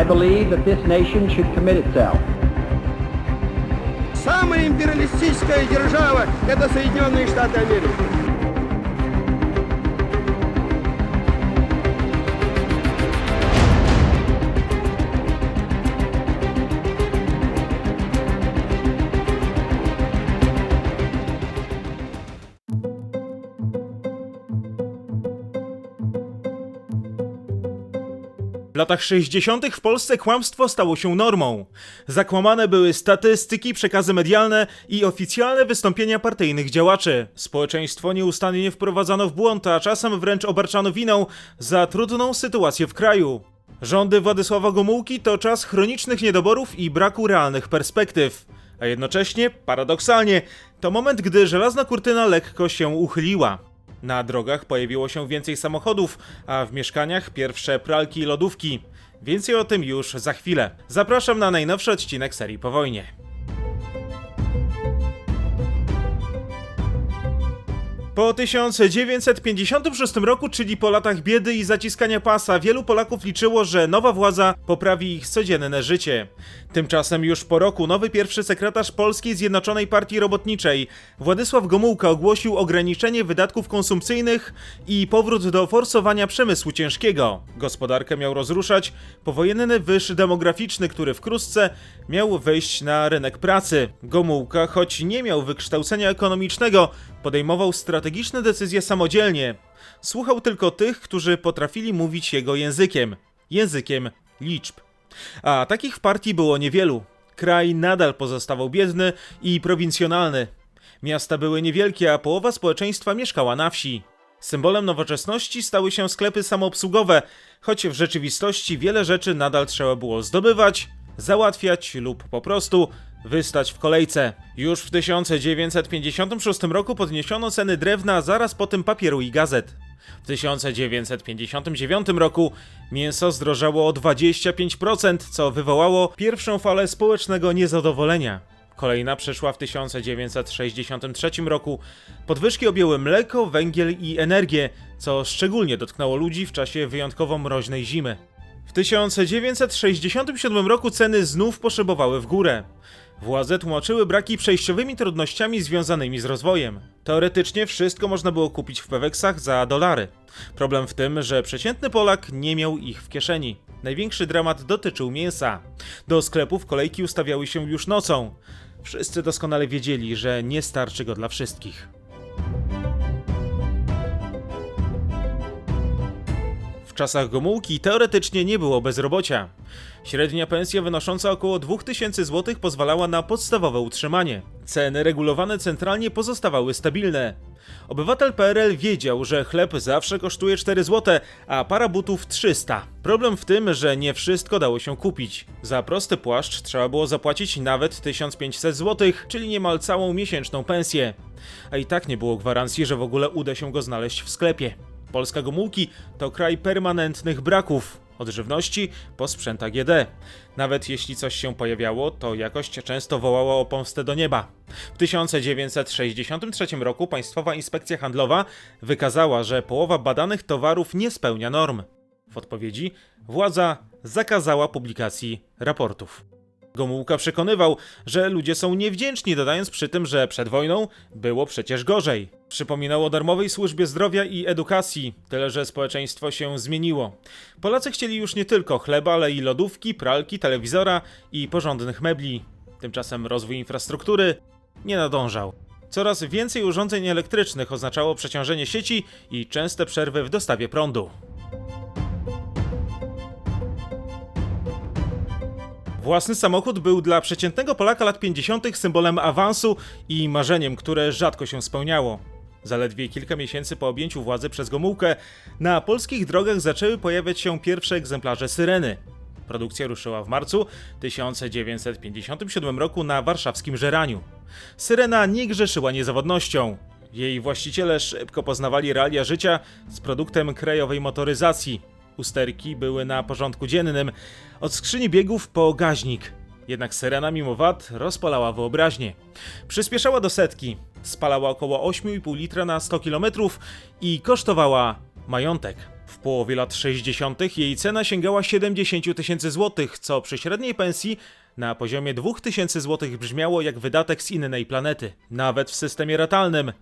I believe that this nation should commit itself Самая империалистическая держава – это Соединенные Штаты Америки. Latach 60. w Polsce kłamstwo stało się normą. Zakłamane były statystyki, przekazy medialne i oficjalne wystąpienia partyjnych działaczy. Społeczeństwo nieustannie wprowadzano w błąd, a czasem wręcz obarczano winą za trudną sytuację w kraju. Rządy Władysława Gomułki to czas chronicznych niedoborów i braku realnych perspektyw. A jednocześnie, paradoksalnie, to moment, gdy żelazna kurtyna lekko się uchyliła. Na drogach pojawiło się więcej samochodów, a w mieszkaniach pierwsze pralki i lodówki. Więcej o tym już za chwilę. Zapraszam na najnowszy odcinek serii po wojnie. Po 1956 roku, czyli po latach biedy i zaciskania pasa, wielu Polaków liczyło, że nowa władza poprawi ich codzienne życie. Tymczasem już po roku nowy pierwszy sekretarz Polskiej Zjednoczonej Partii Robotniczej, Władysław Gomułka ogłosił ograniczenie wydatków konsumpcyjnych i powrót do forsowania przemysłu ciężkiego. Gospodarkę miał rozruszać powojenny wyż demograficzny, który wkrótce miał wejść na rynek pracy. Gomułka, choć nie miał wykształcenia ekonomicznego, podejmował strategiczne decyzje samodzielnie. Słuchał tylko tych, którzy potrafili mówić jego językiem językiem liczb. A takich w partii było niewielu. Kraj nadal pozostawał biedny i prowincjonalny. Miasta były niewielkie, a połowa społeczeństwa mieszkała na wsi. Symbolem nowoczesności stały się sklepy samoobsługowe, choć w rzeczywistości wiele rzeczy nadal trzeba było zdobywać, załatwiać lub po prostu wystać w kolejce. Już w 1956 roku podniesiono ceny drewna, zaraz potem papieru i gazet. W 1959 roku mięso zdrożało o 25%, co wywołało pierwszą falę społecznego niezadowolenia. Kolejna przyszła w 1963 roku. Podwyżki objęły mleko, węgiel i energię, co szczególnie dotknęło ludzi w czasie wyjątkowo mroźnej zimy. W 1967 roku ceny znów poszybowały w górę. Władze tłumaczyły braki przejściowymi trudnościami związanymi z rozwojem. Teoretycznie wszystko można było kupić w Peweksach za dolary. Problem w tym, że przeciętny Polak nie miał ich w kieszeni. Największy dramat dotyczył mięsa. Do sklepów kolejki ustawiały się już nocą. Wszyscy doskonale wiedzieli, że nie starczy go dla wszystkich. W czasach Gomułki teoretycznie nie było bezrobocia. Średnia pensja wynosząca około 2000 zł pozwalała na podstawowe utrzymanie. Ceny regulowane centralnie pozostawały stabilne. Obywatel PRL wiedział, że chleb zawsze kosztuje 4 zł, a para butów 300. Problem w tym, że nie wszystko dało się kupić. Za prosty płaszcz trzeba było zapłacić nawet 1500 zł, czyli niemal całą miesięczną pensję. A i tak nie było gwarancji, że w ogóle uda się go znaleźć w sklepie. Polska Gomułki to kraj permanentnych braków. Od żywności po sprzęt AGD. Nawet jeśli coś się pojawiało, to jakość często wołała o pomstę do nieba. W 1963 roku Państwowa Inspekcja Handlowa wykazała, że połowa badanych towarów nie spełnia norm. W odpowiedzi władza zakazała publikacji raportów. Gomułka przekonywał, że ludzie są niewdzięczni, dodając przy tym, że przed wojną było przecież gorzej. Przypominał o darmowej służbie zdrowia i edukacji, tyle że społeczeństwo się zmieniło. Polacy chcieli już nie tylko chleba, ale i lodówki, pralki, telewizora i porządnych mebli. Tymczasem rozwój infrastruktury nie nadążał. Coraz więcej urządzeń elektrycznych oznaczało przeciążenie sieci i częste przerwy w dostawie prądu. Własny samochód był dla przeciętnego Polaka lat 50. symbolem awansu i marzeniem, które rzadko się spełniało. Zaledwie kilka miesięcy po objęciu władzy przez Gomułkę na polskich drogach zaczęły pojawiać się pierwsze egzemplarze Syreny. Produkcja ruszyła w marcu 1957 roku na warszawskim Żeraniu. Syrena nie grzeszyła niezawodnością. Jej właściciele szybko poznawali realia życia z produktem krajowej motoryzacji. Usterki były na porządku dziennym, od skrzyni biegów po gaźnik. Jednak syrena mimo wad rozpalała wyobraźnię. Przyspieszała do setki, spalała około 8,5 litra na 100 km i kosztowała majątek. W połowie lat 60. jej cena sięgała 70 tysięcy złotych, co przy średniej pensji na poziomie 2000 złotych brzmiało jak wydatek z innej planety, nawet w systemie ratalnym.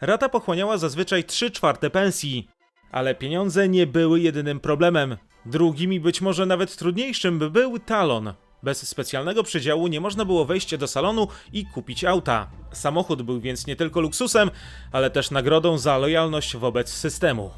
Rata pochłaniała zazwyczaj 3 czwarte pensji. Ale pieniądze nie były jedynym problemem. Drugim i być może nawet trudniejszym był talon. Bez specjalnego przydziału nie można było wejść do salonu i kupić auta. Samochód był więc nie tylko luksusem, ale też nagrodą za lojalność wobec systemu.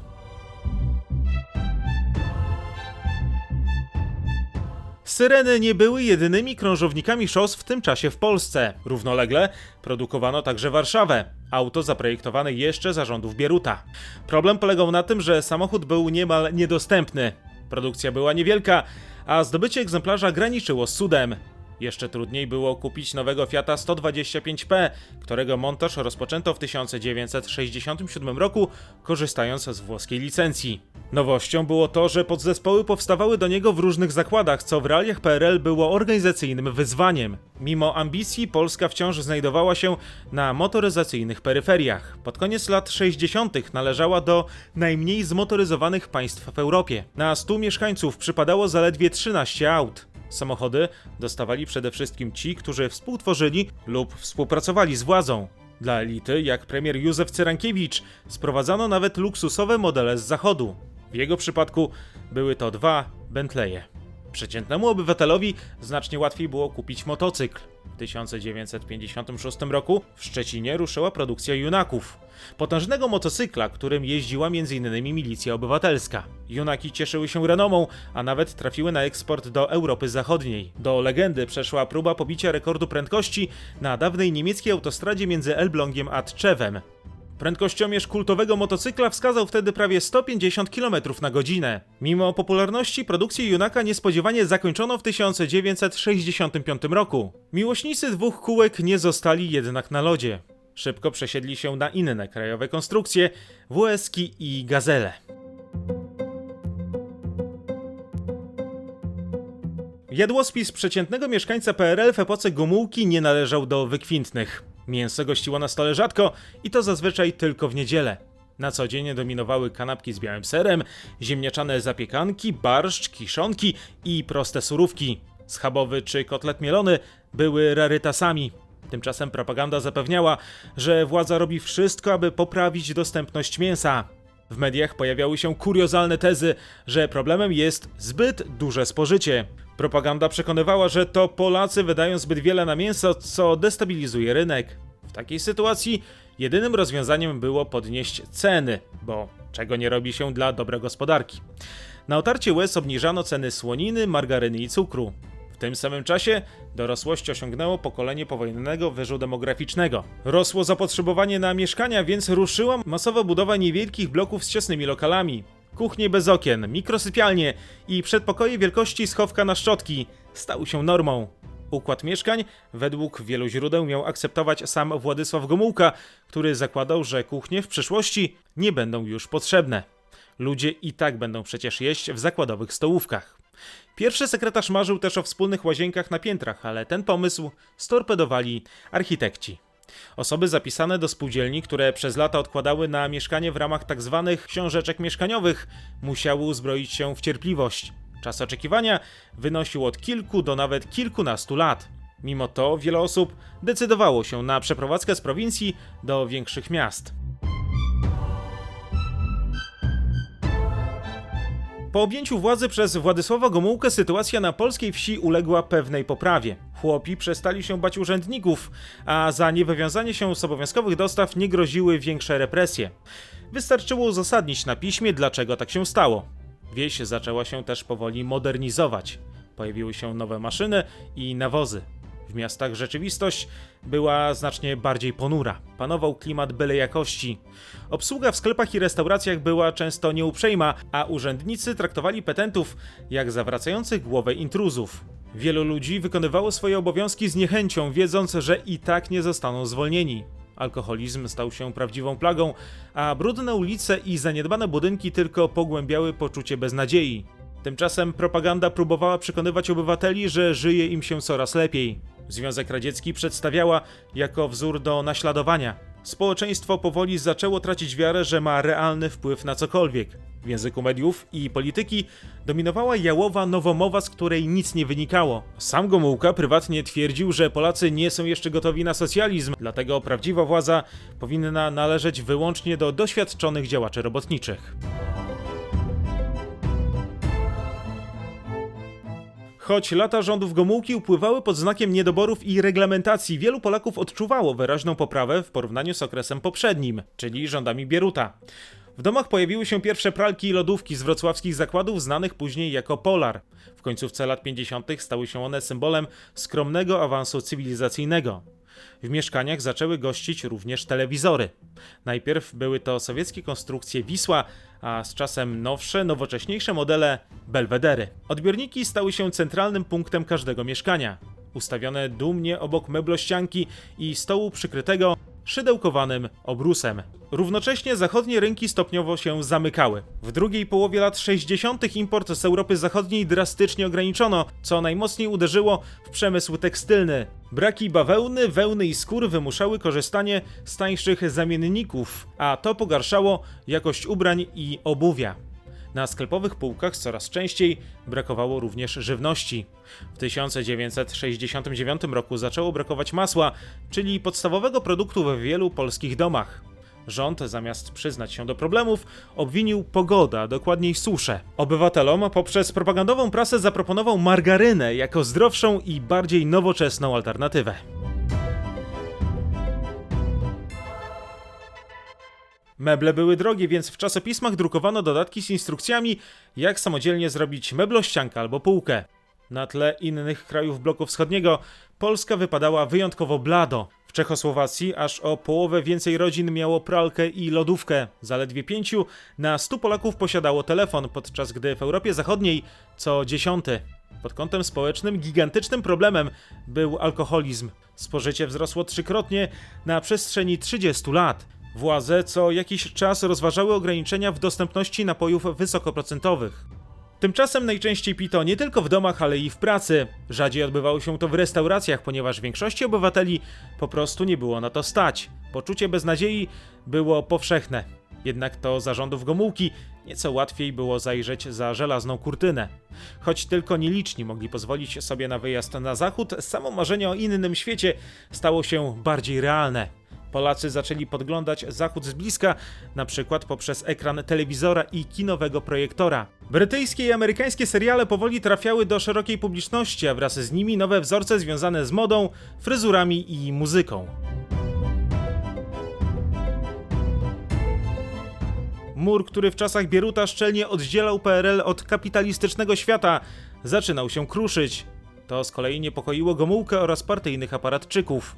Syreny nie były jedynymi krążownikami szos w tym czasie w Polsce. Równolegle produkowano także Warszawę. Auto zaprojektowane jeszcze za rządów Bieruta. Problem polegał na tym, że samochód był niemal niedostępny. Produkcja była niewielka, a zdobycie egzemplarza graniczyło z cudem. Jeszcze trudniej było kupić nowego Fiata 125P, którego montaż rozpoczęto w 1967 roku, korzystając z włoskiej licencji. Nowością było to, że podzespoły powstawały do niego w różnych zakładach, co w realiach PRL było organizacyjnym wyzwaniem. Mimo ambicji, Polska wciąż znajdowała się na motoryzacyjnych peryferiach. Pod koniec lat 60. należała do najmniej zmotoryzowanych państw w Europie. Na 100 mieszkańców przypadało zaledwie 13 aut. Samochody dostawali przede wszystkim ci, którzy współtworzyli lub współpracowali z władzą. Dla elity, jak premier Józef Cyrankiewicz, sprowadzano nawet luksusowe modele z zachodu. W jego przypadku były to dwa Bentleye. Przeciętnemu obywatelowi znacznie łatwiej było kupić motocykl. W 1956 roku w Szczecinie ruszyła produkcja Junaków. Potężnego motocykla, którym jeździła m.in. milicja obywatelska. Junaki cieszyły się renomą, a nawet trafiły na eksport do Europy Zachodniej. Do legendy przeszła próba pobicia rekordu prędkości na dawnej niemieckiej autostradzie między Elblągiem a Tczewem. Prędkościomierz kultowego motocykla wskazał wtedy prawie 150 km na godzinę. Mimo popularności produkcję Junaka niespodziewanie zakończono w 1965 roku. Miłośnicy dwóch kółek nie zostali jednak na lodzie. Szybko przesiedli się na inne krajowe konstrukcje, WS-ki i Gazele. Jadłospis przeciętnego mieszkańca PRL w epoce Gomułki nie należał do wykwintnych. Mięso gościło na stole rzadko i to zazwyczaj tylko w niedzielę. Na co dzień dominowały kanapki z białym serem, ziemniaczane zapiekanki, barszcz, kiszonki i proste surówki. Schabowy czy kotlet mielony były rarytasami. Tymczasem propaganda zapewniała, że władza robi wszystko, aby poprawić dostępność mięsa. W mediach pojawiały się kuriozalne tezy, że problemem jest zbyt duże spożycie. Propaganda przekonywała, że to Polacy wydają zbyt wiele na mięso, co destabilizuje rynek. W takiej sytuacji jedynym rozwiązaniem było podnieść ceny, bo czego nie robi się dla dobrej gospodarki. Na otarcie łez obniżano ceny słoniny, margaryny i cukru. W tym samym czasie dorosłość osiągnęło pokolenie powojennego wyżu demograficznego. Rosło zapotrzebowanie na mieszkania, więc ruszyła masowa budowa niewielkich bloków z ciasnymi lokalami. Kuchnie bez okien, mikrosypialnie i przedpokoje wielkości schowka na szczotki stały się normą. Układ mieszkań według wielu źródeł miał akceptować sam Władysław Gomułka, który zakładał, że kuchnie w przyszłości nie będą już potrzebne. Ludzie i tak będą przecież jeść w zakładowych stołówkach. Pierwszy sekretarz marzył też o wspólnych łazienkach na piętrach, ale ten pomysł storpedowali architekci. Osoby zapisane do spółdzielni, które przez lata odkładały na mieszkanie w ramach tzw. książeczek mieszkaniowych, musiały uzbroić się w cierpliwość. Czas oczekiwania wynosił od kilku do nawet kilkunastu lat. Mimo to wiele osób decydowało się na przeprowadzkę z prowincji do większych miast. Po objęciu władzy przez Władysława Gomułkę sytuacja na polskiej wsi uległa pewnej poprawie. Chłopi przestali się bać urzędników, a za niewywiązanie się z obowiązkowych dostaw nie groziły większe represje. Wystarczyło uzasadnić na piśmie, dlaczego tak się stało. Wieś zaczęła się też powoli modernizować. Pojawiły się nowe maszyny i nawozy. W miastach rzeczywistość była znacznie bardziej ponura. Panował klimat byle jakości. Obsługa w sklepach i restauracjach była często nieuprzejma, a urzędnicy traktowali petentów jak zawracających głowę intruzów. Wielu ludzi wykonywało swoje obowiązki z niechęcią, wiedząc, że i tak nie zostaną zwolnieni. Alkoholizm stał się prawdziwą plagą, a brudne ulice i zaniedbane budynki tylko pogłębiały poczucie beznadziei. Tymczasem propaganda próbowała przekonywać obywateli, że żyje im się coraz lepiej. Związek Radziecki przedstawiała jako wzór do naśladowania. Społeczeństwo powoli zaczęło tracić wiarę, że ma realny wpływ na cokolwiek. W języku mediów i polityki dominowała jałowa nowomowa, z której nic nie wynikało. Sam Gomułka prywatnie twierdził, że Polacy nie są jeszcze gotowi na socjalizm, dlatego prawdziwa władza powinna należeć wyłącznie do doświadczonych działaczy robotniczych. Choć lata rządów Gomułki upływały pod znakiem niedoborów i reglamentacji, wielu Polaków odczuwało wyraźną poprawę w porównaniu z okresem poprzednim, czyli rządami Bieruta. W domach pojawiły się pierwsze pralki i lodówki z wrocławskich zakładów znanych później jako Polar. W końcówce lat 50. stały się one symbolem skromnego awansu cywilizacyjnego. W mieszkaniach zaczęły gościć również telewizory. Najpierw były to sowieckie konstrukcje Wisła, a z czasem nowsze, nowocześniejsze modele Belwedery. Odbiorniki stały się centralnym punktem każdego mieszkania. Ustawione dumnie obok meblościanki i stołu przykrytego szydełkowanym obrusem. Równocześnie zachodnie rynki stopniowo się zamykały. W drugiej połowie lat 60. import z Europy Zachodniej drastycznie ograniczono, co najmocniej uderzyło w przemysł tekstylny. Braki bawełny, wełny i skór wymuszały korzystanie z tańszych zamienników, a to pogarszało jakość ubrań i obuwia. Na sklepowych półkach coraz częściej brakowało również żywności. W 1969 roku zaczęło brakować masła, czyli podstawowego produktu w wielu polskich domach. Rząd, zamiast przyznać się do problemów, obwinił pogoda, dokładniej suszę. Obywatelom poprzez propagandową prasę zaproponował margarynę jako zdrowszą i bardziej nowoczesną alternatywę. Meble były drogie, więc w czasopismach drukowano dodatki z instrukcjami, jak samodzielnie zrobić meblościankę albo półkę. Na tle innych krajów bloku wschodniego Polska wypadała wyjątkowo blado. W Czechosłowacji aż o połowę więcej rodzin miało pralkę i lodówkę. Zaledwie pięciu na stu Polaków posiadało telefon, podczas gdy w Europie Zachodniej co dziesiąty. Pod kątem społecznym gigantycznym problemem był alkoholizm. Spożycie wzrosło trzykrotnie na przestrzeni 30 lat. Władze co jakiś czas rozważały ograniczenia w dostępności napojów wysokoprocentowych. Tymczasem najczęściej pito nie tylko w domach, ale i w pracy. Rzadziej odbywało się to w restauracjach, ponieważ większości obywateli po prostu nie było na to stać. Poczucie beznadziei było powszechne. Jednak to zarządów Gomułki nieco łatwiej było zajrzeć za żelazną kurtynę. Choć tylko nieliczni mogli pozwolić sobie na wyjazd na zachód, samo marzenie o innym świecie stało się bardziej realne. Polacy zaczęli podglądać zachód z bliska, na przykład poprzez ekran telewizora i kinowego projektora. Brytyjskie i amerykańskie seriale powoli trafiały do szerokiej publiczności, a wraz z nimi nowe wzorce związane z modą, fryzurami i muzyką. Mur, który w czasach Bieruta szczelnie oddzielał PRL od kapitalistycznego świata, zaczynał się kruszyć. To z kolei niepokoiło Gomułkę oraz partyjnych aparatczyków.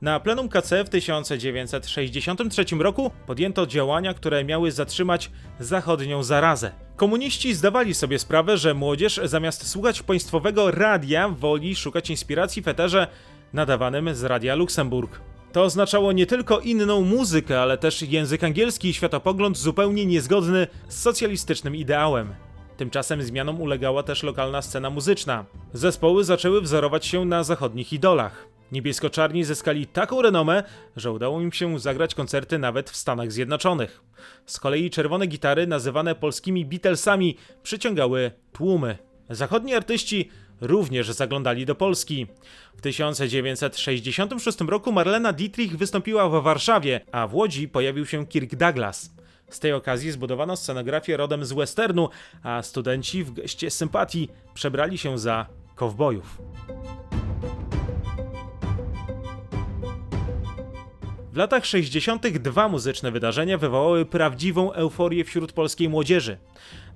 Na plenum KC w 1963 roku podjęto działania, które miały zatrzymać zachodnią zarazę. Komuniści zdawali sobie sprawę, że młodzież zamiast słuchać państwowego radia woli szukać inspiracji w eterze nadawanym z Radia Luksemburg. To oznaczało nie tylko inną muzykę, ale też język angielski i światopogląd zupełnie niezgodny z socjalistycznym ideałem. Tymczasem zmianom ulegała też lokalna scena muzyczna. Zespoły zaczęły wzorować się na zachodnich idolach. Niebiesko-czarni zyskali taką renomę, że udało im się zagrać koncerty nawet w Stanach Zjednoczonych. Z kolei czerwone gitary, nazywane polskimi Beatlesami, przyciągały tłumy. Zachodni artyści również zaglądali do Polski. W 1966 roku Marlena Dietrich wystąpiła w Warszawie, a w Łodzi pojawił się Kirk Douglas. Z tej okazji zbudowano scenografię rodem z westernu, a studenci w geście sympatii przebrali się za kowbojów. W latach 60. dwa muzyczne wydarzenia wywołały prawdziwą euforię wśród polskiej młodzieży.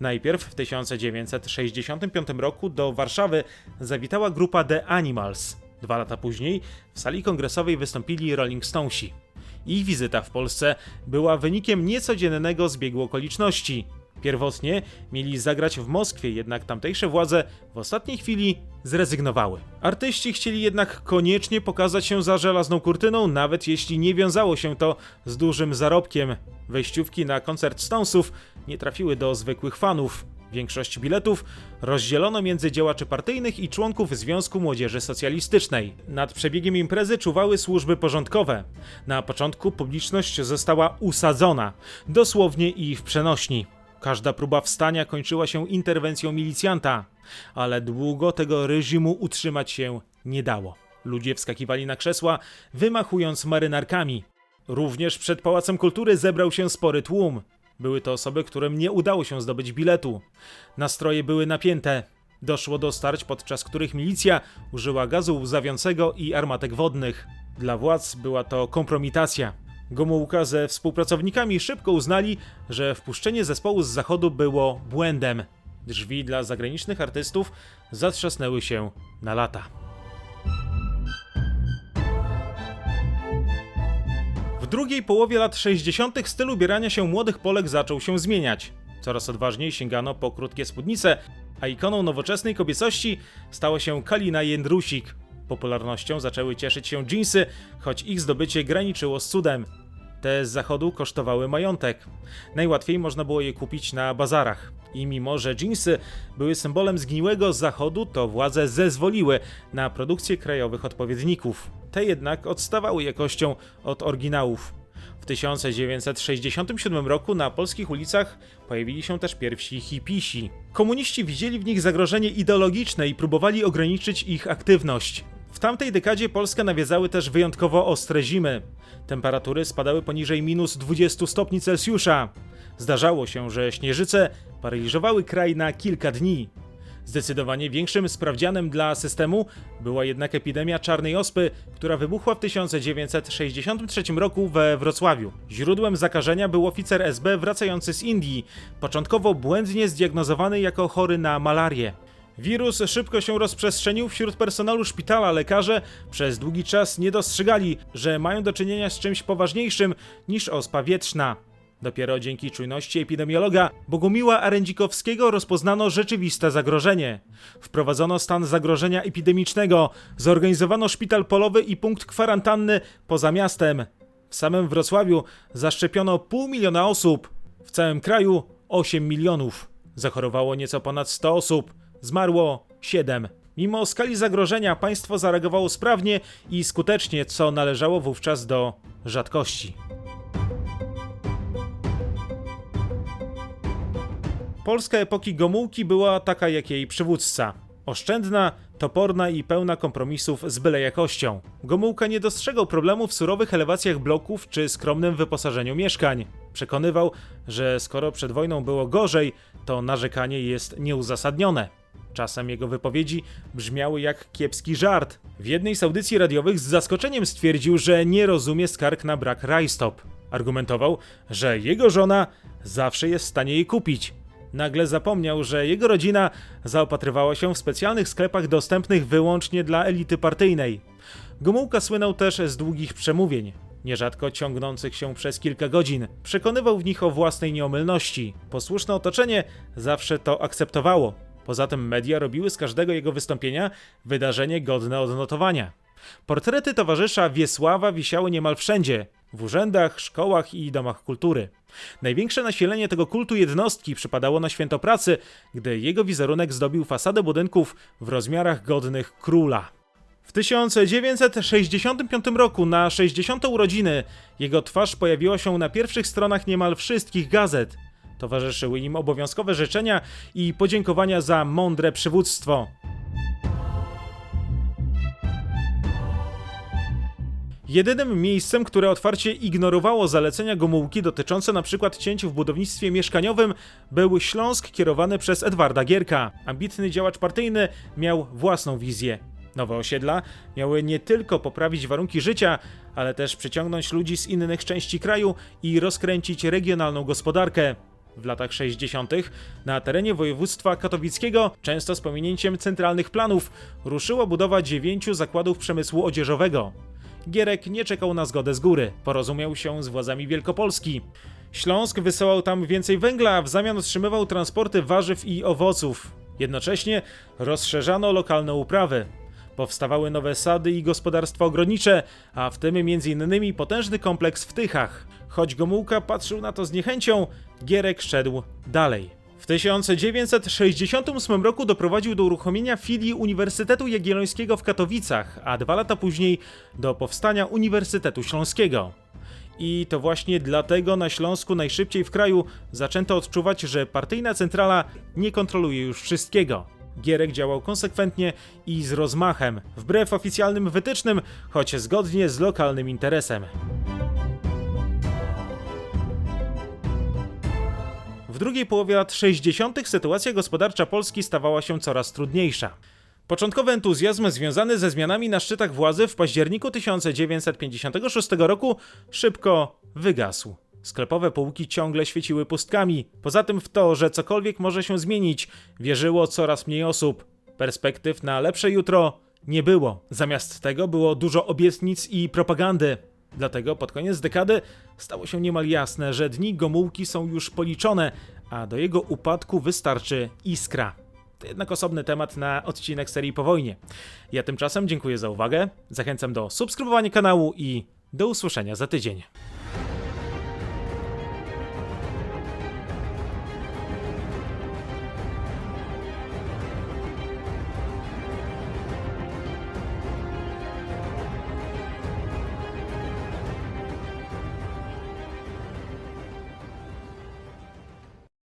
Najpierw w 1965 roku do Warszawy zawitała grupa The Animals. Dwa lata później w sali kongresowej wystąpili Rolling Stonesi. Ich wizyta w Polsce była wynikiem niecodziennego zbiegu okoliczności. Pierwotnie mieli zagrać w Moskwie, jednak tamtejsze władze w ostatniej chwili zrezygnowały. Artyści chcieli jednak koniecznie pokazać się za żelazną kurtyną, nawet jeśli nie wiązało się to z dużym zarobkiem. Wejściówki na koncert Stonesów nie trafiły do zwykłych fanów. Większość biletów rozdzielono między działaczy partyjnych i członków Związku Młodzieży Socjalistycznej. Nad przebiegiem imprezy czuwały służby porządkowe. Na początku publiczność została usadzona, dosłownie i w przenośni. Każda próba wstania kończyła się interwencją milicjanta, ale długo tego reżimu utrzymać się nie dało. Ludzie wskakiwali na krzesła, wymachując marynarkami. Również przed Pałacem Kultury zebrał się spory tłum. Były to osoby, którym nie udało się zdobyć biletu. Nastroje były napięte. Doszło do starć, podczas których milicja użyła gazu łzawiącego i armatek wodnych. Dla władz była to kompromitacja. Gomułka ze współpracownikami szybko uznali, że wpuszczenie zespołu z zachodu było błędem. Drzwi dla zagranicznych artystów zatrzasnęły się na lata. W drugiej połowie lat 60. styl ubierania się młodych Polek zaczął się zmieniać. Coraz odważniej sięgano po krótkie spódnice, a ikoną nowoczesnej kobiecości stała się Kalina Jędrusik. Popularnością zaczęły cieszyć się dżinsy, choć ich zdobycie graniczyło z cudem. Te z zachodu kosztowały majątek. Najłatwiej można było je kupić na bazarach. I mimo, że dżinsy były symbolem zgniłego zachodu, to władze zezwoliły na produkcję krajowych odpowiedników. Te jednak odstawały jakością od oryginałów. W 1967 roku na polskich ulicach pojawili się też pierwsi hipisi. Komuniści widzieli w nich zagrożenie ideologiczne i próbowali ograniczyć ich aktywność. W tamtej dekadzie Polskę nawiedzały też wyjątkowo ostre zimy. Temperatury spadały poniżej minus 20 stopni Celsjusza. Zdarzało się, że śnieżyce paraliżowały kraj na kilka dni. Zdecydowanie większym sprawdzianem dla systemu była jednak epidemia czarnej ospy, która wybuchła w 1963 roku we Wrocławiu. Źródłem zakażenia był oficer SB wracający z Indii, początkowo błędnie zdiagnozowany jako chory na malarię. Wirus szybko się rozprzestrzenił wśród personelu szpitala. Lekarze przez długi czas nie dostrzegali, że mają do czynienia z czymś poważniejszym niż ospa wietrzna. Dopiero dzięki czujności epidemiologa Bogumiła Arędzikowskiego rozpoznano rzeczywiste zagrożenie. Wprowadzono stan zagrożenia epidemicznego, zorganizowano szpital polowy i punkt kwarantanny poza miastem. W samym Wrocławiu zaszczepiono pół miliona osób, w całym kraju 8 milionów. Zachorowało nieco ponad 100 osób, zmarło 7. Mimo skali zagrożenia państwo zareagowało sprawnie i skutecznie, co należało wówczas do rzadkości. Polska epoki Gomułki była taka jak jej przywódca. Oszczędna, toporna i pełna kompromisów z byle jakością. Gomułka nie dostrzegał problemu w surowych elewacjach bloków czy skromnym wyposażeniu mieszkań. Przekonywał, że skoro przed wojną było gorzej, to narzekanie jest nieuzasadnione. Czasem jego wypowiedzi brzmiały jak kiepski żart. W jednej z audycji radiowych z zaskoczeniem stwierdził, że nie rozumie skarg na brak rajstop. Argumentował, że jego żona zawsze jest w stanie jej kupić. Nagle zapomniał, że jego rodzina zaopatrywała się w specjalnych sklepach dostępnych wyłącznie dla elity partyjnej. Gomułka słynął też z długich przemówień, nierzadko ciągnących się przez kilka godzin. Przekonywał w nich o własnej nieomylności. Posłuszne otoczenie zawsze to akceptowało. Poza tym media robiły z każdego jego wystąpienia wydarzenie godne odnotowania. Portrety towarzysza Wiesława wisiały niemal wszędzie w urzędach, szkołach i domach kultury. Największe nasilenie tego kultu jednostki przypadało na święto pracy, gdy jego wizerunek zdobił fasadę budynków w rozmiarach godnych króla. W 1965 roku, na 60. urodziny, jego twarz pojawiła się na pierwszych stronach niemal wszystkich gazet. Towarzyszyły im obowiązkowe życzenia i podziękowania za mądre przywództwo. Jedynym miejscem, które otwarcie ignorowało zalecenia Gomułki dotyczące np. cięć w budownictwie mieszkaniowym, był Śląsk kierowany przez Edwarda Gierka. Ambitny działacz partyjny miał własną wizję. Nowe osiedla miały nie tylko poprawić warunki życia, ale też przyciągnąć ludzi z innych części kraju i rozkręcić regionalną gospodarkę. W latach 60. na terenie województwa katowickiego, często z pominięciem centralnych planów, ruszyła budowa dziewięciu zakładów przemysłu odzieżowego. Gierek nie czekał na zgodę z góry, porozumiał się z władzami Wielkopolski. Śląsk wysyłał tam więcej węgla, a w zamian otrzymywał transporty warzyw i owoców. Jednocześnie rozszerzano lokalne uprawy. Powstawały nowe sady i gospodarstwa ogrodnicze, a w tym m.in. potężny kompleks w Tychach. Choć Gomułka patrzył na to z niechęcią, Gierek szedł dalej. W 1968 roku doprowadził do uruchomienia filii Uniwersytetu Jagiellońskiego w Katowicach, a dwa lata później do powstania Uniwersytetu Śląskiego. I to właśnie dlatego na Śląsku najszybciej w kraju zaczęto odczuwać, że partyjna centrala nie kontroluje już wszystkiego. Gierek działał konsekwentnie i z rozmachem, wbrew oficjalnym wytycznym, choć zgodnie z lokalnym interesem. W drugiej połowie lat 60. sytuacja gospodarcza Polski stawała się coraz trudniejsza. Początkowy entuzjazm związany ze zmianami na szczytach władzy w październiku 1956 roku szybko wygasł. Sklepowe półki ciągle świeciły pustkami. Poza tym w to, że cokolwiek może się zmienić, wierzyło coraz mniej osób. Perspektyw na lepsze jutro nie było. Zamiast tego było dużo obietnic i propagandy. Dlatego pod koniec dekady stało się niemal jasne, że dni Gomułki są już policzone, a do jego upadku wystarczy iskra. To jednak osobny temat na odcinek serii po wojnie. Ja tymczasem dziękuję za uwagę, zachęcam do subskrybowania kanału i do usłyszenia za tydzień.